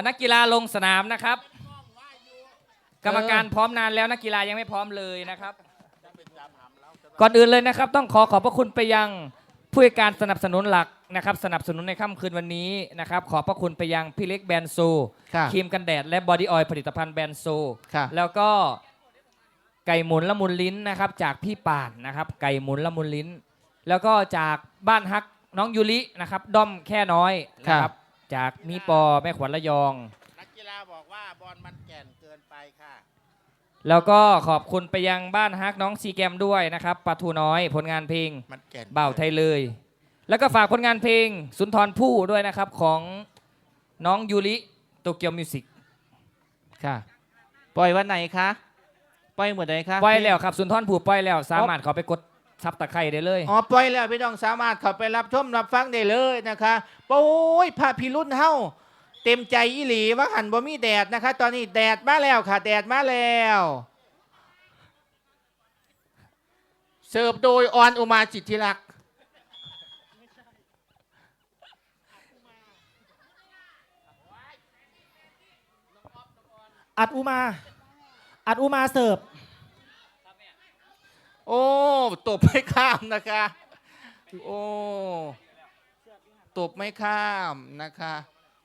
อะนักกีฬาลงสนามนะครับ กรรมการพร้อมนานแล้วนักกีฬายังไม่พร้อมเลยนะครับ ก่อนอื่นเลยนะครับ ต้องขอขอบพระคุณไปยังผู้ให้การสนับสนุนหลักนะครับ สนับสนุนในค่ำคืนวันนี้นะครับ ขอบพระคุณไปยังพี่เล็กแบรนด์โซค่ะครีมกันแดด และบอดี้ออยล์ผลิตภัณฑ์แบรนด์โซค่ะ แล้วก็ไก่หมุนละมุนลิ้นนะครับ จากพี่ป่านนะครับ ไก่หมุนละมุนลิ้น แล้วก็จากบ้านฮักน้องยูรินะครับ ด้อมแค่น้อยนะครับ จากมีปอแม่ขวัญระยอง นักกีฬาบอกว่าบอลมันแก่นเกินไปค่ะ แล้วก็ขอบคุณไปยังบ้านฮักน้องซีแกมด้วยนะครับปลาทูน้อยผลงานเพลงมันแก่นบ่าวไทยเลย แล้วก็ฝากผลงานเพลงสุนทรภู่ด้วยนะครับของน้องยูริโตเกียวมิวสิกค่ะปล่อยวันไหนคะ ปล่อยหมดไหนคะ ปล่อยแล้วครับสุนทรภู่ปล่อยแล้ว สามารถเขาไปกด ซับตะไคร้ได้เลย อ๋อปล่อยแล้วพี่น้องสามารถเข้าไปรับชมรับฟังได้เลยนะคะโอ้ยพระพิรุณเฮาเต็มใจอีหลีว่าหันบ่มีแดดนะคะ ตอนนี้แดดมาแล้วค่ะ แดดมาแล้ว เสิร์ฟโดยออนอุมาจิตทิรักษ์อัดอุมา อัดอุมาเสิร์ฟ โอ้ตบไม่ข้ามนะคะ โอ้ตบไม่ข้ามนะคะ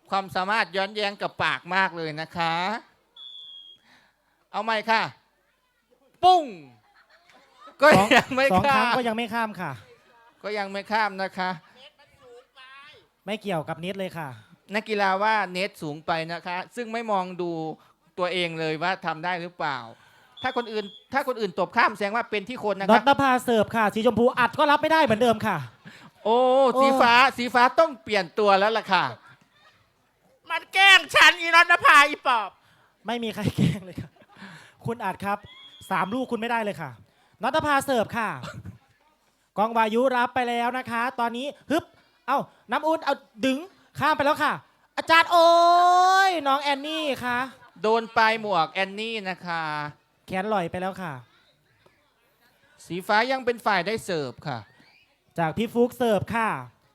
ความสามารถย้อนแย้งกับปากมากเลยนะคะ เอาใหม่ค่ะ ปุ้ง ก็สองยังไม่สองคข้ารั้งมก็ยังไม่ข้ามค่ะ ก็ยังไม่ข้ามนะคะ ไม่เกี่ยวกับนิดเลยค่ะ นักกีฬาว่าเน็ตสูงไปนะคะ ซึ่งไม่มองดูตัวเองเลยว่าทำได้หรือเปล่า ถ้าคนอื่น ถ้าคนอื่นตบข้ามแสดงว่าเป็นที่คนนะน็อคะตนภาเสิร์ฟค่ะ สีชมพูอัดก็รับไม่ได้เหมือนเดิมค่ะ โอ้โอ้ สีฟ้าสีฟ้าต้องเปลี่ยนตัวแล้วล่ะค่ะ มันแกล้งฉันอีรัตนภาอีปอบ ไม่มีใครแกล้งเลยค่ะ คุณอัดครับสามลูกคุณไม่ได้เลยค่ะน็อตนภาเสิร์ฟค่ะ กองวายุรับไปแล้วนะคะ ตอนนี้ฮึบ เอ้าน้ำอุ่นเอาดึงข้ามไปแล้วค่ะ อาจารย์โอ้ยน้องแอนนี่ค่ะ โดนปลายหมวกแอนนี่นะคะ แขนลอยไปแล้วค่ะ สีฟ้ายังเป็นฝ่ายได้เสิร์ฟค่ะ จากพี่ฟุกเสิร์ฟค่ะ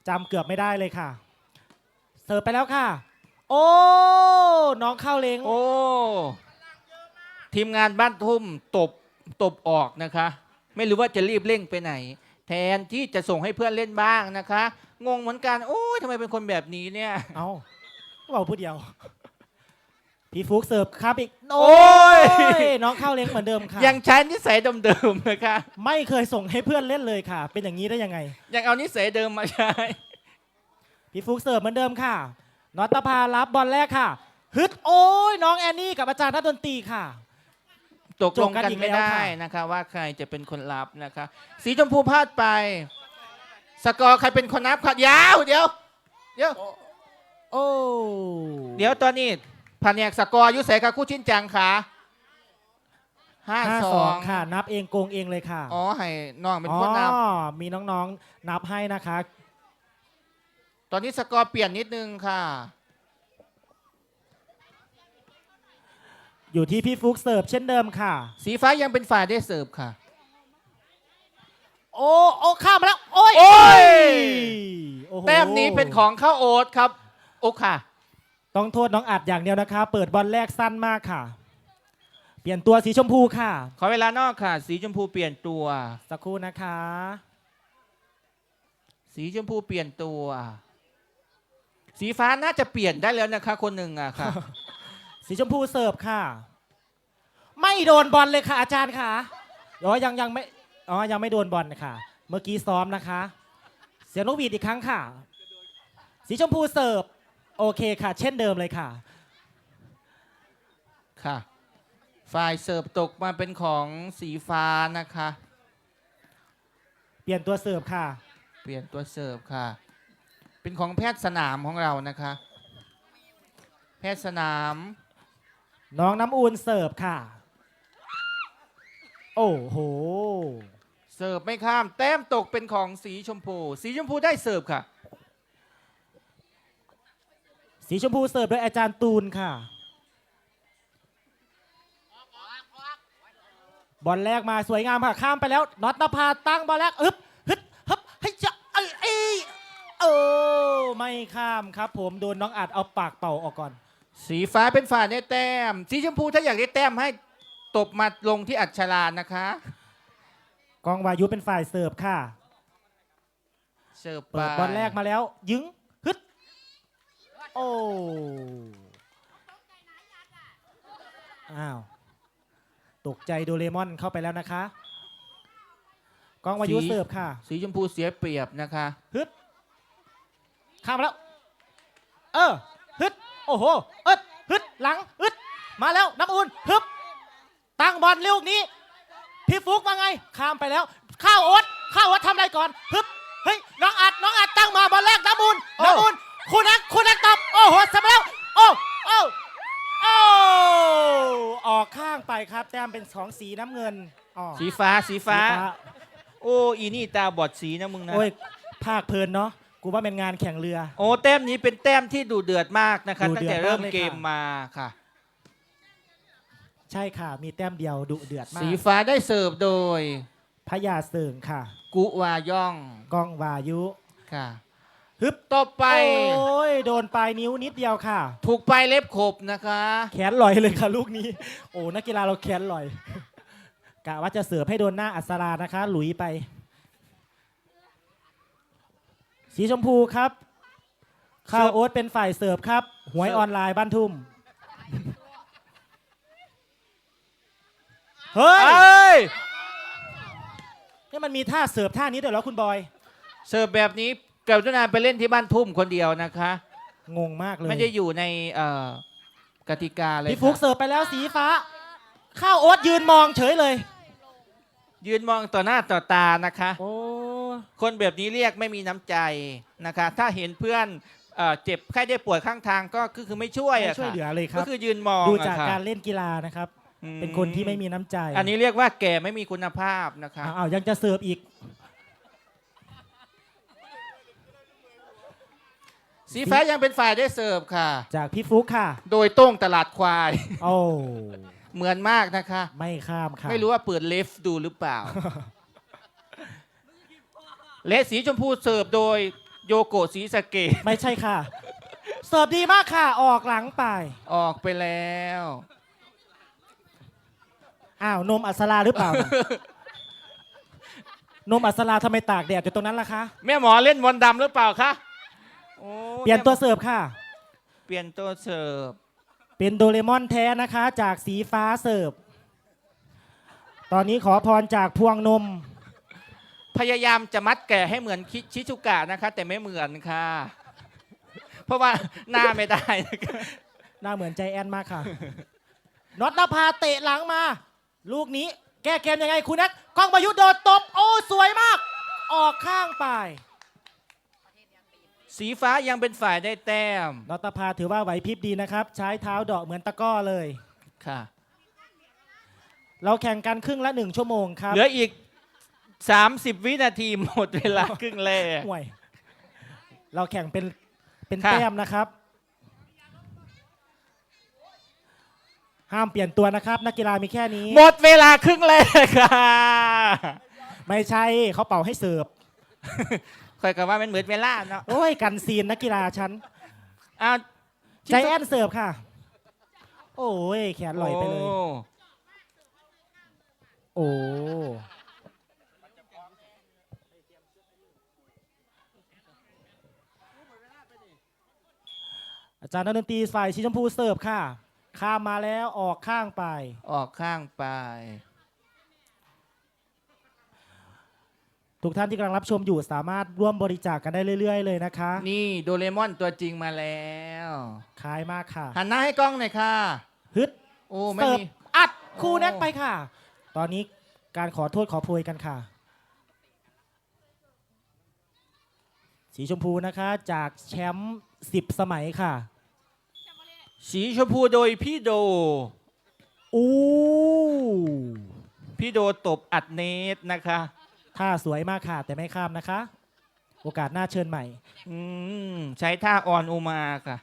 จำเกือบไม่ได้เลยค่ะ เสิร์ฟไปแล้วค่ะ โอ้ น้องเข้าเล้งโอ้ ทีมงานบ้านทุ่มตบตบออกนะคะ ไม่รู้ว่าจะรีบเร่งไปไหน แทนที่จะส่งให้เพื่อนเล่นบ้างนะคะ งงเหมือนกัน โอ้ยทำไมเป็นคนแบบนี้เนี่ย เอาบอกผู้เดียว พี่ฟุกเสิร์ฟครับอีกโอ้ยน้องเข้าเล้งเหมือนเดิมค่ะยังใช้นิสัยเดิมๆนะคะไม่เคยส่งให้เพื่อนเล่นเลยค่ะ เป็นอย่างนี้ได้ยังไง ยังเอานิสัยเดิมมาใช้พี่ฟุกเสิร์ฟเหมือนเดิมค่ะน็อตตภารับบอลแรกค่ะฮึดโอ้ยน้องแอนนี่กับอาจารย์นักดนตรีค่ะตกลงจบกักันนอีกไม่แล้วได้ค่ะนะคะ ว่าใครจะเป็นคนรับนะคะ สีชมพูพลาดไป สกอร์ใครเป็นคนนับครับยาวเดี๋ยว เดี๋ยว โอ้เดี๋ยวตอนนี้ แผนกสกอร์อยุใส่ค่ะคู่ชิ้นจังค่ะห้าห้าสสอองงค่ะ นับเองโกงเองเลยค่ะอ๋อให้น้องเป็นอ๋อคนนับมีน้องๆนับให้นะคะตอนนี้สกอร์เปลี่ยนนิดนึงค่ะ อยู่ที่พี่ฟุกเสิร์ฟเช่นเดิมค่ะ สีฟ้ายังเป็นฝ่ายได้เสิร์ฟค่ะ โอ้โอ้ข้ามมาแล้ว โอ้ยโอ้ยโอ้โหแต้มนี้เป็นของข้าวโอ๊ตครับโอ้ค่ะ ต้องโทษน้องอัดอย่างเดียวนะคะ เปิดบอลแรกสั้นมากค่ะ เปลี่ยนตัวสีชมพูค่ะ ขอเวลานอกค่ะ สีชมพูเปลี่ยนตัว สักครู่นะคะ สีชมพูเปลี่ยนตัว สีฟ้าน่าจะเปลี่ยนได้แล้วนะคะ คนหนึ่งอะค่ะ สีชมพูเสิร์ฟค่ะ ไม่โดนบอลเลยค่ะ อาจารย์ค่ะอ๋อยังยังไม่อ๋อยังไม่โดนบอลค่ะ เมื่อกี้ซ้อมนะคะ เสียงนกหวีดอีกครั้งค่ะ สีชมพูเสิร์ฟ โอเคค่ะ เช่นเดิมเลยค่ะ ค่ะ ฝ่ายเสิร์ฟตกมาเป็นของสีฟ้านะคะ เปลี่ยนตัวเสิร์ฟค่ะ เปลี่ยนตัวเสิร์ฟค่ะ เป็นของแพทย์สนามของเรานะคะ แพทย์สนาม น้องน้ำอูนเสิร์ฟค่ะ โอ้โห เสิร์ฟไม่ข้าม แต้มตกเป็นของสีชมพู สีชมพูได้เสิร์ฟค่ะ สีชมพูเสิร์ฟโดยอาจารย์ตูนค่ะ บอลแรกมาสวยงามค่ะ ข้ามไปแล้วน็อตนภาตั้งบอลแรกอึบฮึดฮึบให้จะเอ้ยเอ้ยเออไม่ข้ามครับ ผมโดนน้องอัดเอาปากเป่าออกก่อน สีฟ้าเป็นฝ่ายได้แต้ม สีชมพูถ้าอยากได้แต้มให้ตบมาลงที่อัชรานะคะ กองวายุเป็นฝ่ายเสิร์ฟค่ะ เสิร์ฟไปเปิดบอลแรกมาแล้ว ยึงฮึด โอ้อ้าวตกใจโดเรมอนเข้าไปแล้วนะคะกองวายุเสิร์ฟค่ะ สีชมพูเสียเปรียบนะคะฮึดข้ามมาแล้ว เออฮึดโอ้โหเอิดฮึดหลังอึดมาแล้วน้ำอุ่นฮึบตั้งบอลลูกนี้ พี่ฟุกว่าไง ข้ามไปแล้ว ข้าวโอ๊ตข้าวโอ๊ตทำอะไรก่อนฮึบเฮ้ยน้องอัดน้องอัดตั้งมาบอลแรกน้ำอุ่นโอ้น้ำอุ่น คุณนักคุณนักตบโอ้โหสำเร็จแล้วโอ้โอ้โอ้ออกข้างไปครับ แต้มเป็นสองสีน้ำเงินอ๋อสีฟ้าสีฟ้าสีโอ้อีนี่ตาบอดสีนะมึงนะโอ้ยภาคเพลินเนาะกูว่าเป็นงานแข่งเรือ โอ้แต้มนี้เป็นแต้มที่ดูเดือดมากนะคะดูตั้งเดือดแต่เริ่มมากเลยเกมค่ะมาค่ะ ใช่ค่ะ มีแต้มเดียวดุเดือดมากสีฟ้าได้เสิร์ฟโดยพญาเสิงค่ะ กุวาย่อง กองวายุ ค่ะ ฮึบต่อไป โอ้ย โดนปลายนิ้วนิดเดียวค่ะ ถูกไปลายเล็บขบนะคะ แขนลอยเลยค่ะลูกนี้ โอ้นักกีฬาเราแขนลอย กะว่าจะเสิร์ฟให้โดนหน้าอัศรานะคะ หลุยไป สีชมพูครับข้าวโอ๊ตเป็นฝ่ายเสิร์ฟครับ หวยออนไลน์บ้านทุ่ม เฮ้ยเอ้ย นี่มันมีท่าเสิร์ฟท่านี้ด้วยเหรอคุณบอย เสิร์ฟแบบนี้ กรุณาไปเล่นที่บ้านทุ่มคนเดียวนะคะ งงมากเลยไม่ได้อยู่ในเอ่อกติกาเลยพี่ฟุกค่ะเสิร์ฟไปแล้วสีฟ้า ข้าวโอ๊ตยืนมองเฉยเลย ยืนมองต่อหน้าต่อตานะคะ โอ้คนแบบนี้เรียกไม่มีน้ำใจนะคะ ถ้าเห็นเพื่อนเอ่อเจ็บไข้ได้ป่วยข้างทางก็คือคือไม่ช่วยไม่อะช่วยค่ะเหลือเลยคก็รับคือยืนมองดูอะจากค่ะการเล่นกีฬานะครับ อืเป็นคนที่ไม่มีน้ำใจอันนี้เรียกว่าแก่ไม่มีคุณภาพนะคะ อ้าวยังจะเสิร์ฟอีก สีฟ้ายังเป็นฝ่ายได้เสิร์ฟค่ะ จากพี่ฟุกค่ะ โดยโต้งตลาดควาย โอ้เหมือนมากนะคะ ไม่ข้ามค่ะไม่รู้ว่าเปิดเลฟดูหรือเปล่า และสีชมพูเสิร์ฟโดยโยโกะสีสะเกตไม่ใช่ค่ะ เสิร์ฟดีมากค่ะ ออกหลังไป ออกไปแล้ว อ้าวนมอัศราหรือเปล่านมอัศราทำไมตากแดดอยู่ตรงนั้นล่ะคะ แม่หมอเล่นมนต์ดำหรือเปล่าคะ โอ้เปลี่ยนตัวเสิร์ฟค่ะ เปลี่ยนตัวเสิร์ฟเป็นโดเรมอนแท้นะคะ จากสีฟ้าเสิร์ฟ ตอนนี้ขอพรจากพวงนม พยายามจะมัดแก่ให้เหมือนคิชิชุกะนะคะ แต่ไม่เหมือนค่ะ เพราะว่าหน้าไม่ได้นะคะหน้าเหมือนใจแอนมากค่ะ น็อตนภาเตะหลังมา ลูกนี้แก้เกมยังไงคุณนัทกล้องประยุทธ์โดดตบ โอ้ สวยมาก ออกข้างไป สีฟ้ายังเป็นฝ่ายได้แต้มน็อตนภาถือว่าไหวพริบดีนะครับ ใช้เท้าเดาะเหมือนตะกร้อเลย ค่ะ เราแข่งกันครึ่งละหนึ่งชั่วโมงครับเหลืออีก 30 วินาทีหมดเวลาครึ่งแรก ห่วย เราแข่งเป็นเป็นค่ะ แต้มนะครับ ห้ามเปลี่ยนตัวนะครับ นักกีฬามีแค่นี้ หมดเวลาครึ่งแรกค่ะ ไม่ใช่เขาเป่าให้เสิร์ฟ ค่อยกับว่ามันเหมือนเวลาเนาะโอ้ยกันซีนนักกีฬาฉันอ้าวใจแอนเสิร์ฟค่ะ โอ้ยแขนลอยไปเลยโอ้โอ้อาจารย์นักดนตรีฝ่ายสีชมพูเสิร์ฟค่ะ ข้ามมาแล้วออกข้างไป ออกข้างไป ทุกท่านที่กำลังรับชมอยู่สามารถร่วมบริจาคกันได้เรื่อย ๆ เลยนะคะ นี่โดเรมอนตัวจริงมาแล้วขายมากค่ะหันหน้าให้กล้องหน่อยค่ะฮึดโอ้ไม่เสิร์ฟมี อัดคู่โอ้แน็กไปค่ะ ตอนนี้การขอโทษขอโพยกันค่ะ สีชมพูนะคะจากแชมป์สิบสมัยค่ะ สีชมพูโดยพี่โด อู้พี่โดตบอัดเนตนะคะ ท่าสวยมากค่ะ แต่ไม่ข้ามนะคะ โอกาสหน้าเชิญใหม่ อืมใช้ท่าออนอุมาค่ะ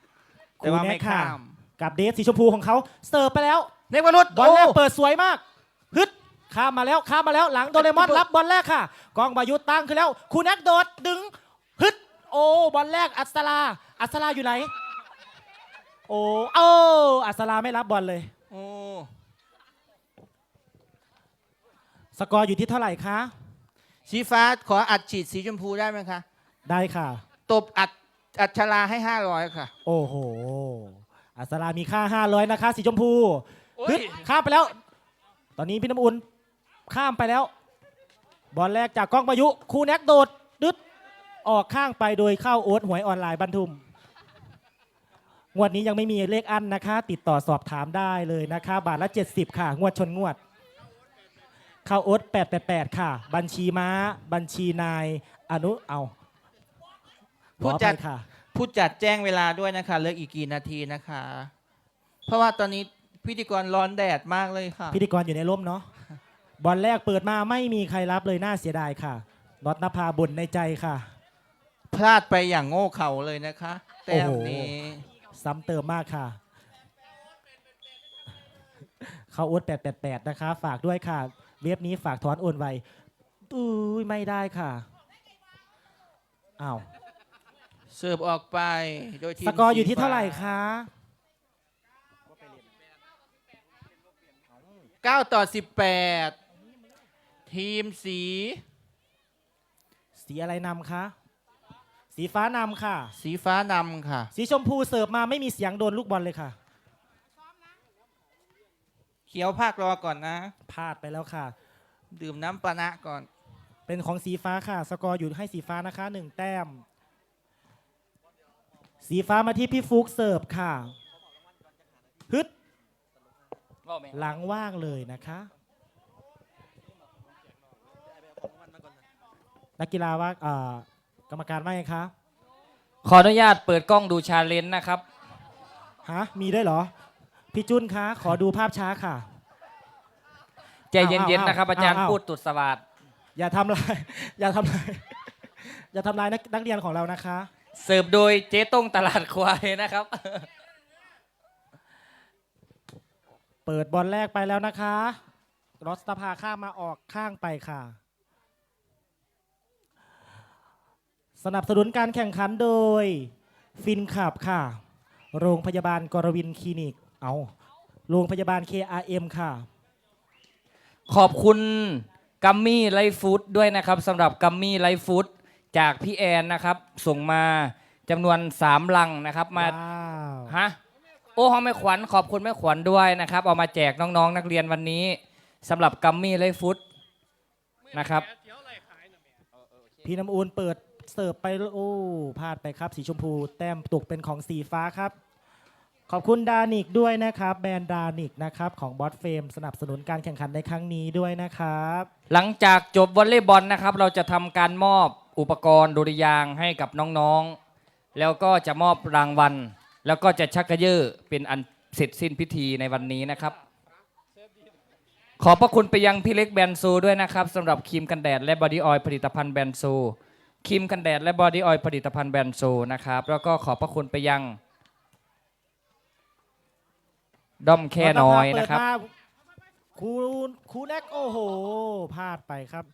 แต่ว่าครูแน็ไม่กค่ะข้าม กับเดฟสีชมพูของเขาเสิร์ฟไปแล้วเนกวรุษบอลแรกโเปิดสวยมากฮึดข้ามมาแล้วข้ามมาแล้วหลังโดเรมอนรับบอลแรกค่ะกองบายุทธ์ตั้งขึ้นแล้วคูนักโดดดึงฮึดโอ้บอลแรกอัศราอัศราอยู่ไหน โอ้โอ้อัศราไม่รับบอลเลยโอ้สกอร์อยู่ที่เท่าไหร่คะ สีฟ้าขออัดฉีดสีชมพูได้ไหมคะ ได้ค่ะ ตบอัดอัดชลาให้ห้าร้อยค่ะ โอ้โห อัศรามีค่า 500 นะคะ สีชมพูโอ้ย ฮึดข้ามไปแล้ว ตอนนี้พี่น้ำอุ่นข้ามไปแล้ว บอลแรกจากกล้องประยุครูแน็กโดดดึดออกข้างไปโดยเข้าโอ๊ตหวยออนไลน์บรรทุม งวดนี้ยังไม่มีเลขอันนะคะ ติดต่อสอบถามได้เลยนะคะ บาทละ 70 ค่ะ งวดชนงวดเข้าโอ๊ต888 ค่ะ บัญชีม้า บัญชีนาย อนุ เอาผู้ขออจัภัด ยค่ะ ผู้จัดแจ้งเวลาด้วยนะคะเหลือกอีกกี่นาทีนะคะ เพราะว่าตอนนี้พิธีกรร้อนแดดมากเลยค่ะ พิธีกรอยู่ในร่มเนาะ บอลแรกเปิดมาไม่มีใครรับเลยน่าเสียดายค่ะน็อตนภาบ่นในใจค่ะ พลาดไปอย่างโง่เขลาเลยนะคะแต้มนี้ ซ้ำเติมมากค่ะ เข้าโอ๊ต888 นะคะ ฝากด้วยค่ะ เว็บนี้ฝากถอนโอนไวอุ้ยไม่ได้ค่ะอ้าวเสิร์ฟออกไปโดยทีมสกอร์อยู่ที่สีฟ้เท่าไหร่คะเก้าต่อสิบแปดทีมสี สีอะไรนำคะ สีฟ้านำค่ะ สีฟ้านำค่ะ สีชมพูเสิร์ฟมาไม่มีเสียงโดนลูกบอลเลยค่ะเขียวภาครอก่อนนะ พลาดไปแล้วค่ะ ดื่มน้ำปานะก่อน เป็นของสีฟ้าค่ะ สกอร์อยู่ให้สีฟ้านะคะหนึ่งแต้ม สีฟ้ามาที่พี่ฟุกเสิร์ฟค่ะฮึดหลังว่างเลยนะคะ นักกีฬาว่าเอ่อกรรมการว่าไงคะขออนุญาตเปิดกล้องดูชาเลนจ์นะครับ ฮะมีด้วยเหรอ พี่จุนคะ ขอดูภาพช้าค่ะ ใจเย็นๆนะครับอ้าวอาจารย์อ้าวพูดตุดสวัสดอย่าทำลายอย่าทำลายอย่าทำลายนักนักเรียนของเรานะคะ เสิร์ฟโดยเจ๊ต้งตลาดควายนะครับ เปิดบอลแรกไปแล้วนะคะรอสตาพาข้ามมาออกข้างไปค่ะ สนับสนุนการแข่งขันโดย ฟินขับค่ะ โรงพยาบาลกรวินคลินิก เอาโรงพยาบาล KRM ค่ะ ขอบคุณกัมมี่ไลฟ์ฟู้ดด้วยนะครับสำหรับกัมมี่ไลฟ์ฟู้ดจากพี่แอนนะครับ ส่งมาจำนวน3ลังนะครับมาว้าวฮะโอ้ห้องแม่ขวัญขอบคุณแม่ขวัญด้วยนะครับ เอามาแจกน้องๆ นักเรียนวันนี้สำหรับกัมมี่ไลฟ์ฟู้ดนะครับ พี่น้ำอูนเปิดเสิร์ฟไปโอ้พลาดไปครับ สีชมพู แต้มตกเป็นของสีฟ้าครับ ขอบคุณดานิกด้วยนะครับ แบรนด์ดานิกนะครับของบอสเฟมสนับสนุนการแข่งขันในครั้งนี้ด้วยนะครับ หลังจากจบวอลเลย์บอลนะครับ เราจะทำการมอบอุปกรณ์ดุริยางค์ให้กับน้องๆ แล้วก็จะมอบรางวัล แล้วก็จะชักกระเยอเป็นอันเสร็จสิ้นพิธีในวันนี้นะครับ ขอบพระคุณไปยังพี่เล็กแบรนด์ซูด้วยนะครับสำหรับครีมกันแดดและบอดี้ออยล์ผลิตภัณฑ์แบรนด์ซูครีมกันแดดและบอดี้ออยล์ผลิตภัณฑ์แบรนด์ซูนะครับแล้วก็ขอบพระคุณไปยัง ด้อมแค่น้อยนะครับ ครูครูแน็กโอ้โหพลาดไปครับ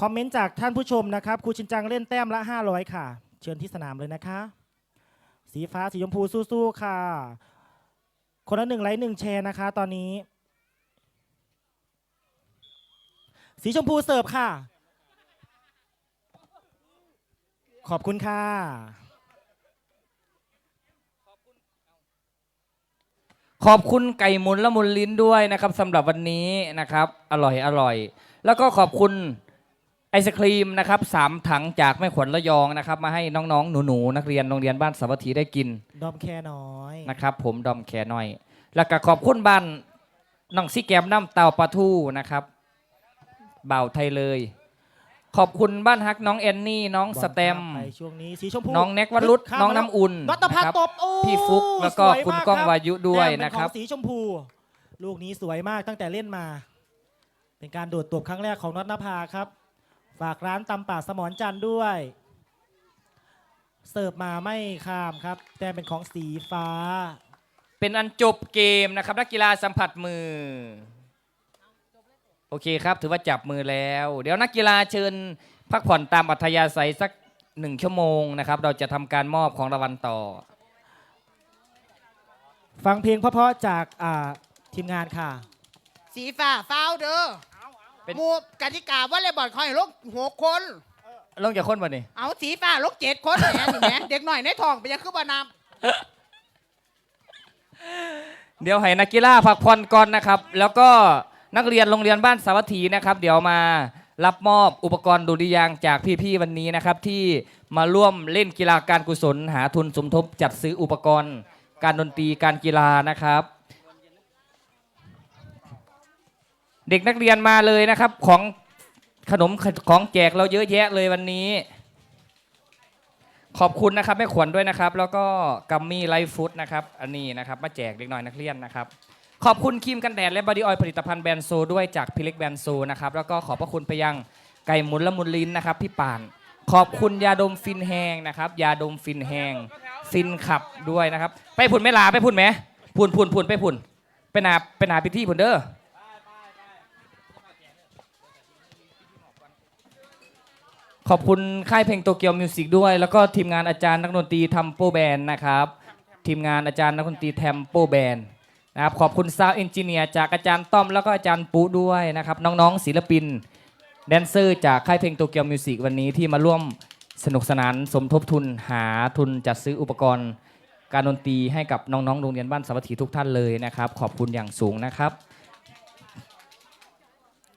คอมเมนต์จากท่านผู้ชมนะครับครูชินจังเล่นแต้มละ 500 ค่ะ เชิญที่สนามเลยนะคะ สีฟ้าสีชมพูสู้ๆค่ะ คนละหนึ่งไลค์หนึ่งแชร์นะคะ ตอนนี้ สีชมพูเสิร์ฟค่ะ ขอบคุณค่ะ ขอบคุณไก่หมุนและมุนลิ้นด้วยนะครับสำหรับวันนี้นะครับ อร่อยอร่อย แล้วก็ขอบคุณไอศครีมนะครับสามถังจากแม่ขวัญระยองนะครับ มาให้น้องๆ หนูๆนักเรียนโรงเรียนบ้านสาวัตถีได้กินดอมแค่น้อยนะครับ ผมดอมแขน้อย แล้วก็ขอบคุณบ้านน้องซิแกมน้ำเตาปลาทูนะครับเบ่าวไทยเลย ขอบคุณบ้านฮักน้องแอนนี่น้องบอลสแตมข้าไปช่วงนี้สีชมพูน้องแน็กวรุษข้ามน้องมาแล้วน้ำอุ่นรัตพัฒนะครัน์ตบโอ้พี่ฟุกแล้วก็สยคุณมากก้องรับวายุด้วยแต้มเป็นะครับของสีชมพู ลูกนี้สวยมากตั้งแต่เล่นมา เป็นการโดดตบครั้งแรกของน็อตนภาครับ ฝากร้านตำป่าสมอนจันทร์ด้วย เสิร์ฟมาไม่ข้ามครับ แต้มเป็นของสีฟ้า เป็นอันจบเกมนะครับนักกีฬาสัมผัสมือโอเคครับ ถือว่าจับมือแล้ว เดี๋ยวนักกีฬาเชิญพักผ่อนตามอัธยาศัยสักหนึ่งชั่วโมงนะครับ เราจะทำการมอบของรางวัลต่อ ฟังเพลงเพราะๆจากอ่าทีมงานค่ะ สีฟ้าฟาวเด้อเป็น หมูกติกาวอลเลย์บอลคอยลงหกคน ลงจากคนบ่นี่เอาสีฟ้าลงเจ็ดคนแหมนี่แหมเด็กหน่อยในท้องไปยังคือบ่นเดี๋ยวให้นักกีฬาพักผ่อนก่อนนะครับ แล้วก็ นักเรียนโรงเรียนบ้านสาวัตถีนะครับเดี๋ยวมารับมอบอุปกรณ์ดุริยางจากพี่ๆวันนี้นะครับ ที่มาร่วมเล่นกีฬาการกุศล หาทุนสมทบจัดซื้ออุปกรณ์ การดนตรีการกีฬานะครับ เด็กนักเรียนมาเลยนะครับของขนมของแจกเราเยอะแยะเลยวันนี้ ขอบคุณนะครับแม่ขวัญด้วยนะครับ แล้วก็กัมมี่ไลฟ์ฟู้ดนะครับ อันนี้นะครับ มาแจกเด็กน้อยนักเรียนนะครับ ขอบคุณครีมกันแดดและบอดี้ออยล์ผลิตภัณฑ์แบรนด์โซด้วยจากพิเล็กแบรนด์โซนะครับแล้วก็ขอบพระคุณไปยังไก่หมุนละมุนลิ้นนะครับพี่ป่าน ขอบคุณยาดมฟินแหงนะครับยาดมฟินแหงฟินขับด้วยนะครับ ไปพุ่นไม่ลาไปพุ่นไหมพุ่นพุ่นพุ่นไปพุ่นไปนาไปนาพิธีพุ่นเด้อขอบคุณค่ายเพลงโตเกียวมิวสิกด้วย แล้วก็ทีมงานอาจารย์นักดนตรีทัมโปแบนนะครับ ทีมงานอาจารย์นักดนตรีแทมโปแบน นะครับขอบคุณซาวเอนจิเนียร์จากอาจารย์ต้อมแล้วก็อาจารย์ปูด้วยนะครับ น้องๆศิลปิน แดนเซอร์จากค่ายเพลงโตเกียวมิวสิกวันนี้ที่มาร่วมสนุกสนานสมทบทุนหาทุนจัดซื้ออุปกรณ์ การดนตรีให้กับน้องๆโรงเรียนบ้านสาวัตถีทุกท่านเลยนะครับ ขอบคุณอย่างสูงนะครับ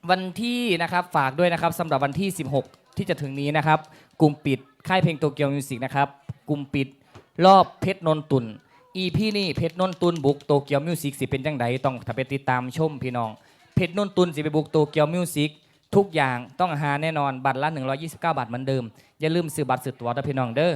วันที่นะครับฝากด้วยนะครับสำหรับวันที่ 16 ที่จะถึงนี้นะครับ กลุ่มปิดค่ายเพลงโตเกียวมิวสิกนะครับกลุ่มปิดรอบเพชรนนตุน อีพี่นี่เพชรนนตุนบุกโตเกียวมิวสิกสิเป็นจังไดต้องถ้าไปติดตามชมพี่น้องเพชรนนตุนสิไปบุกโตเกียวมิวสิกทุกอย่างต้องหาแน่นอนบัตรละ 129 บาทเหมือนเดิม อย่าลืมซื้อบัตรซื้อตัวนะพี่น้องเด้อ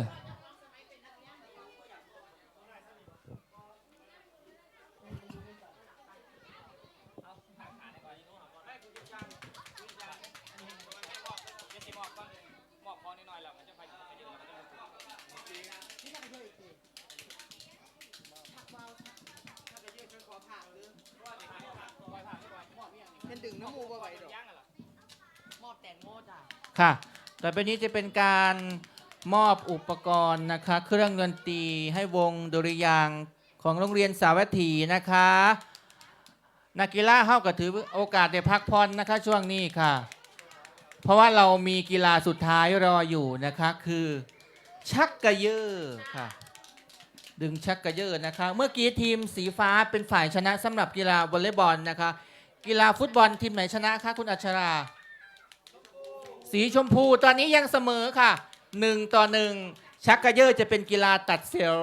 ำเป็นดึงน้ำมูบ่ไหวดอกมอบแตงโมจ้ะ ค่ะ ต่อไปนี้จะเป็นการมอบอุปกรณ์นะคะ เครื่องดนตรีให้วงดุริยางค์ของโรงเรียนสาวัตถีนะคะ นักกีฬาเข้าก็ถือโอกาสได้พักผ่อนนะคะช่วงนี้ค่ะ เพราะว่าเรามีกีฬาสุดท้ายรออยู่นะคะคือ ชักกระเยอค่ะ ดึงชักกระเยอนะคะ เมื่อกี้ทีมสีฟ้าเป็นฝ่ายชนะสำหรับกีฬาวอลเลย์บอลนะคะ กีฬาฟุตบอลทีมไหนชนะคะคุณอัชรา สีชมพูตอนนี้ยังเสมอค่ะหนึ่งต่อหนึ่งชักกระเยอจะเป็นกีฬาตัดเสียว